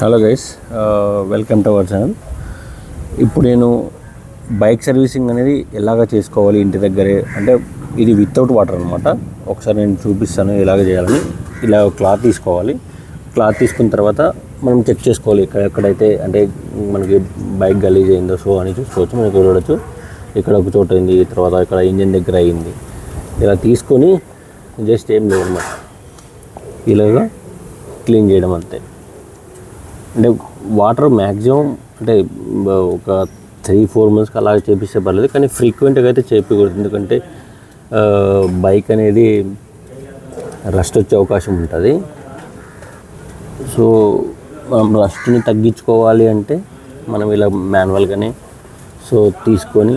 Hello guys welcome to our channel ఇప్పుడు నేను bike servicing అనేది ఎలాగ చేసుకోవాలి ఇంటి దగ్గరే? అంటే ఇది వితౌట్ వాటర్ అనమాట ఒకసారి నేను చూపిస్తాను ఎలాగ చేయాలని. ఇలా క్లాత్ తీసుకోవాలి. క్లాత్ తీసుకున్న తర్వాత మనం చెక్ చేసుకోవాలి ఇక్కడ ఎక్కడైతే అంటే మనకి బైక్ గలీజ్ అయిందో సో అని చూసుకోవచ్చు. మనకి చూడవచ్చు ఇక్కడ ఒక చోట అయింది తర్వాత ఇక్కడ ఇంజిన్ దగ్గర అయింది. ఇలా తీసుకొని జస్ట్ ఏం లేదు అనమాట ఇలాగా క్లీన్ చేయడం అంతే. అంటే వాటర్ మ్యాక్సిమం అంటే ఒక త్రీ ఫోర్ మంత్స్కి అలా చేపిస్తే పర్లేదు కానీ ఫ్రీక్వెంట్గా అయితే చేపకూడదు ఎందుకంటే బైక్ అనేది రస్ట్ వచ్చే అవకాశం ఉంటుంది. సో మనం రస్ట్ని తగ్గించుకోవాలి అంటే మనం ఇలా మాన్యువల్గానే సో తీసుకొని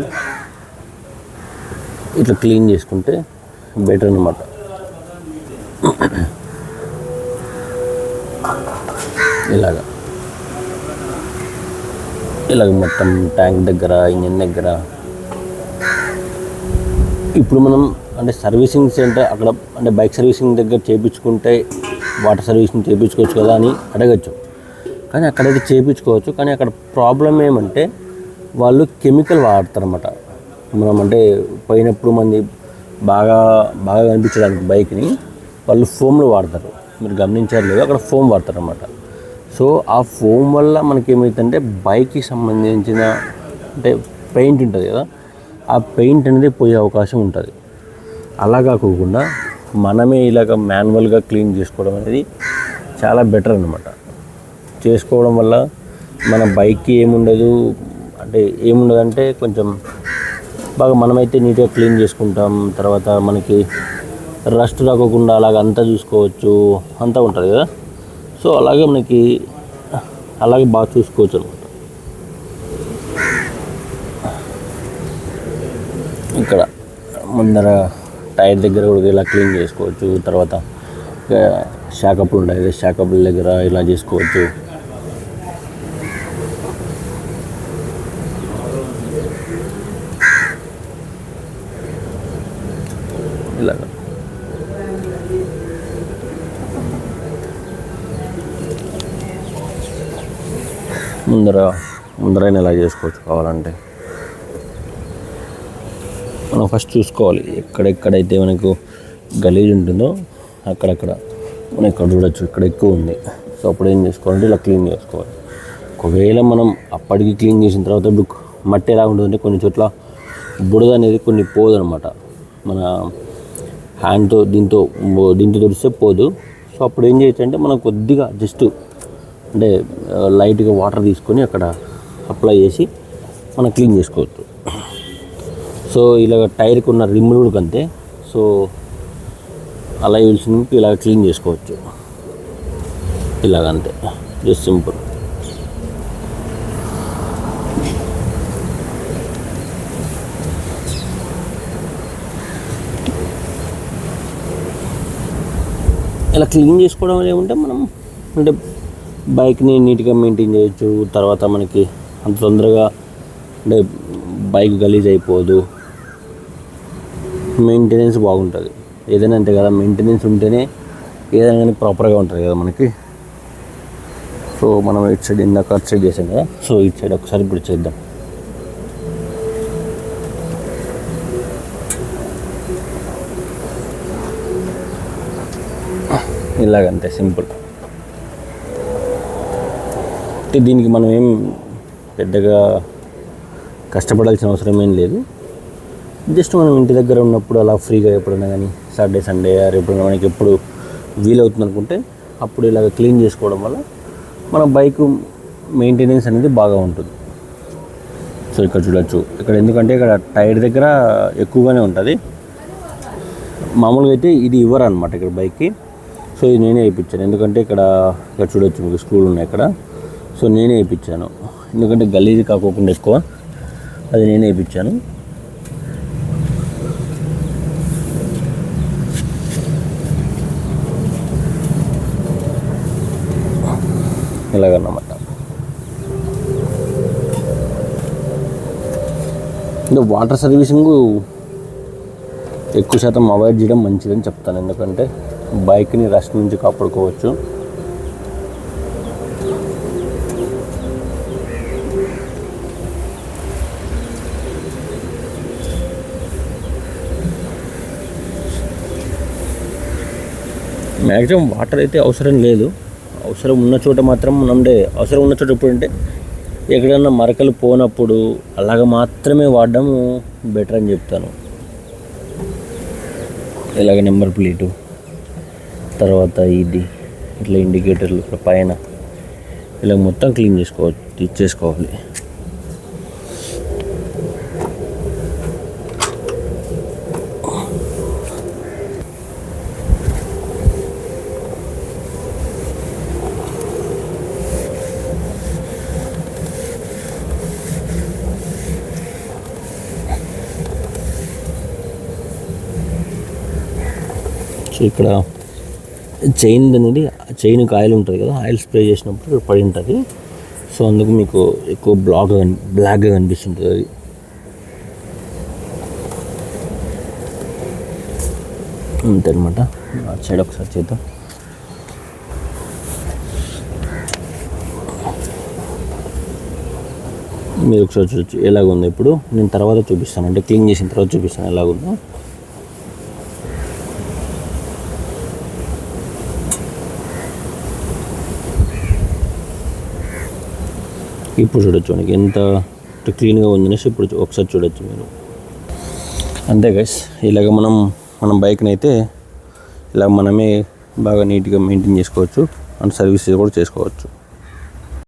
ఇట్లా క్లీన్ చేసుకుంటే బెటర్ అనమాట ఇలాగా. ఇలాగ మొత్తం ట్యాంక్ దగ్గర ఇంజన్ దగ్గర. ఇప్పుడు మనం అంటే సర్వీసింగ్ సెంటర్ అక్కడ అంటే బైక్ సర్వీసింగ్ దగ్గర చేయించుకుంటే వాటర్ సర్వీసింగ్ చేయించుకోవచ్చు కదా అని అడగచ్చు. కానీ అక్కడైతే చేయించుకోవచ్చు కానీ అక్కడ ప్రాబ్లం ఏమంటే వాళ్ళు కెమికల్ వాడతారన్నమాట. మనం అంటే పోయినప్పుడు మంది బాగా బాగా కనిపించడానికి బైక్ని వాళ్ళు ఫోమ్లో వాడతారు. మీరు గమనించారు లేదు అక్కడ ఫోమ్ వాడతారు అనమాట సో ఆ ఫోమ్ వల్ల మనకి ఏమవుతుందంటే బైక్కి సంబంధించిన అంటే పెయింట్ ఉంటుంది కదా ఆ పెయింట్ అనేది పోయే అవకాశం ఉంటుంది. అలా కాకుండా మనమే ఇలాగ మాన్యువల్గా క్లీన్ చేసుకోవడం అనేది చాలా బెటర్ అనమాట చేసుకోవడం వల్ల మన బైక్కి ఏముండదు అంటే ఏముండదు అంటే కొంచెం బాగా మనమైతే నీట్గా క్లీన్ చేసుకుంటాం తర్వాత మనకి రస్ట్ రాకోకుండా అలాగ అంతా చూసుకోవచ్చు అంతా ఉంటుంది కదా. సో అలాగే మనకి అలాగే బాగా చూసుకోవచ్చు అనమాట ఇక్కడ ముందర టైర్ దగ్గర కూడా ఇలా క్లీన్ చేసుకోవచ్చు తర్వాత షాకప్పులు ఉంటాయి షాకప్పుల దగ్గర ఇలా చేసుకోవచ్చు. ఇలాగా. ముందర ముందరైనా ఇలా చేసుకోవచ్చు కావాలంటే? మనం ఫస్ట్ చూసుకోవాలి ఎక్కడెక్కడైతే మనకు గలీజ్ ఉంటుందో అక్కడక్కడ. మనం ఇక్కడ చూడొచ్చు ఇక్కడ ఎక్కువ ఉంది. సో అప్పుడు ఏం చేసుకోవాలంటే ఇలా క్లీన్ చేసుకోవాలి. ఒకవేళ మనం అప్పటికి క్లీన్ చేసిన తర్వాత ఇప్పుడు మట్టి ఎలా ఉంటుందంటే కొన్ని చోట్ల బుడద అనేది కొన్ని పోదు అనమాట మన హ్యాండ్తో దీంతో దీంతో తుడిస్తే పోదు. సో అప్పుడు ఏం చేయొచ్చు అంటే మనం కొద్దిగా జస్ట్ అంటే లైట్గా వాటర్ తీసుకొని అక్కడ అప్లై చేసి మనం క్లీన్ చేసుకోవచ్చు. సో ఇలాగ టైర్కి ఉన్న రిమ్ములు కూడా అంతే. సో అలా నింపి ఇలా క్లీన్ చేసుకోవచ్చు. ఇలాగ అంతే. Just simple. ఇలా క్లీన్ చేసుకోవడం ఏమంటే మనం అంటే బైక్ని నీట్గా మెయింటైన్ చేయొచ్చు తర్వాత మనకి అంత తొందరగా అంటే బైక్ గలీజ్ అయిపోదు. మెయింటెనెన్స్ బాగుంటుంది. ఏదైనా అంతే కదా మెయింటెనెన్స్ ఉంటేనే ఏదైనా కానీ ప్రాపర్గా ఉంటుంది కదా మనకి. సో మనం ఇటు సైడ్ ఇందాక అటు సైడ్ చేసాం కదా సో ఇటు సైడ్ ఒకసారి ఇప్పుడు చేద్దాం. ఇలాగంతే సింపుల్. కాబట్టి దీనికి మనం ఏం పెద్దగా కష్టపడాల్సిన అవసరం ఏం లేదు. జస్ట్ మనం ఇంటి దగ్గర ఉన్నప్పుడు అలా ఫ్రీగా ఎప్పుడైనా కానీ సాటర్డే సండే ఆర్ ఎప్పుడైనా మనకి ఎప్పుడు వీలవుతుంది అనుకుంటే అప్పుడు ఇలాగ క్లీన్ చేసుకోవడం వల్ల మన బైక్ మెయింటెనెన్స్ అనేది బాగా ఉంటుంది. సో ఇక్కడ చూడొచ్చు. ఇక్కడ ఎందుకంటే ఇక్కడ టైర్ దగ్గర ఎక్కువగానే ఉంటుంది. మామూలుగా అయితే ఇది ఇవ్వరు అనమాట ఇక్కడ బైక్కి. సో ఇది నేనే వేయించాను. ఎందుకంటే ఇక్కడ ఇక్కడ చూడొచ్చు మీకు స్క్రూలు ఉన్నాయి ఇక్కడ. సో నేనే వేయించాను. ఎందుకంటే గలీజ్ కాకోకుండా ఎక్కువ అది నేనే వేయించాను. ఇలాగన్నమాట. అంటే వాటర్ సర్వీసింగ్ ఎక్కువ శాతం అవాయిడ్ చేయడం మంచిదని చెప్తాను. ఎందుకంటే బైక్ని రష్ నుంచి కాపాడుకోవచ్చు. మ్యాక్సిమం వాటర్ అయితే అవసరం లేదు. అవసరం ఉన్న చోట మాత్రం మనం అవసరం ఉన్న చోట ఎప్పుడు అంటే మరకలు పోనప్పుడు అలాగ మాత్రమే వాడడం బెటర్ అని చెప్తాను. ఇలాగ నెంబర్ ప్లేటు తర్వాత ఇది ఇట్లా ఇండికేటర్లు ఇక్కడ పైన. ఇలా మొత్తం క్లీన్ చేసుకోవచ్చు చేసుకోవాలి. సో ఇక్కడ చైన్ అనేది చైన్కి ఆయిల్ ఉంటుంది కదా ఆయిల్ స్ప్రే చేసినప్పుడు ఇక్కడ పడి ఉంటుంది సో అందుకు మీకు ఎక్కువ బ్లాక్ బ్లాక్గా కనిపిస్తుంటుంది అది. అంతే అనమాట అటు సైడ్ ఒకసారి చేద్దాం. మీరు ఒకసారి చూడొచ్చు ఎలాగుందో ఇప్పుడు. నేను తర్వాత చూపిస్తాను. అంటే క్లీన్ చేసిన తర్వాత చూపిస్తాను ఎలాగుందో. ఇప్పుడు చూడొచ్చు మనకి. ఎంత క్లీన్గా ఉందనేసి ఇప్పుడు ఒకసారి చూడొచ్చు మీరు. అంతే గైస్ ఇలాగ మనం మన బైక్ని అయితే ఇలా మనమే బాగా నీట్గా మెయింటైన్ చేసుకోవచ్చు. అండ్ సర్వీస్ కూడా చేసుకోవచ్చు.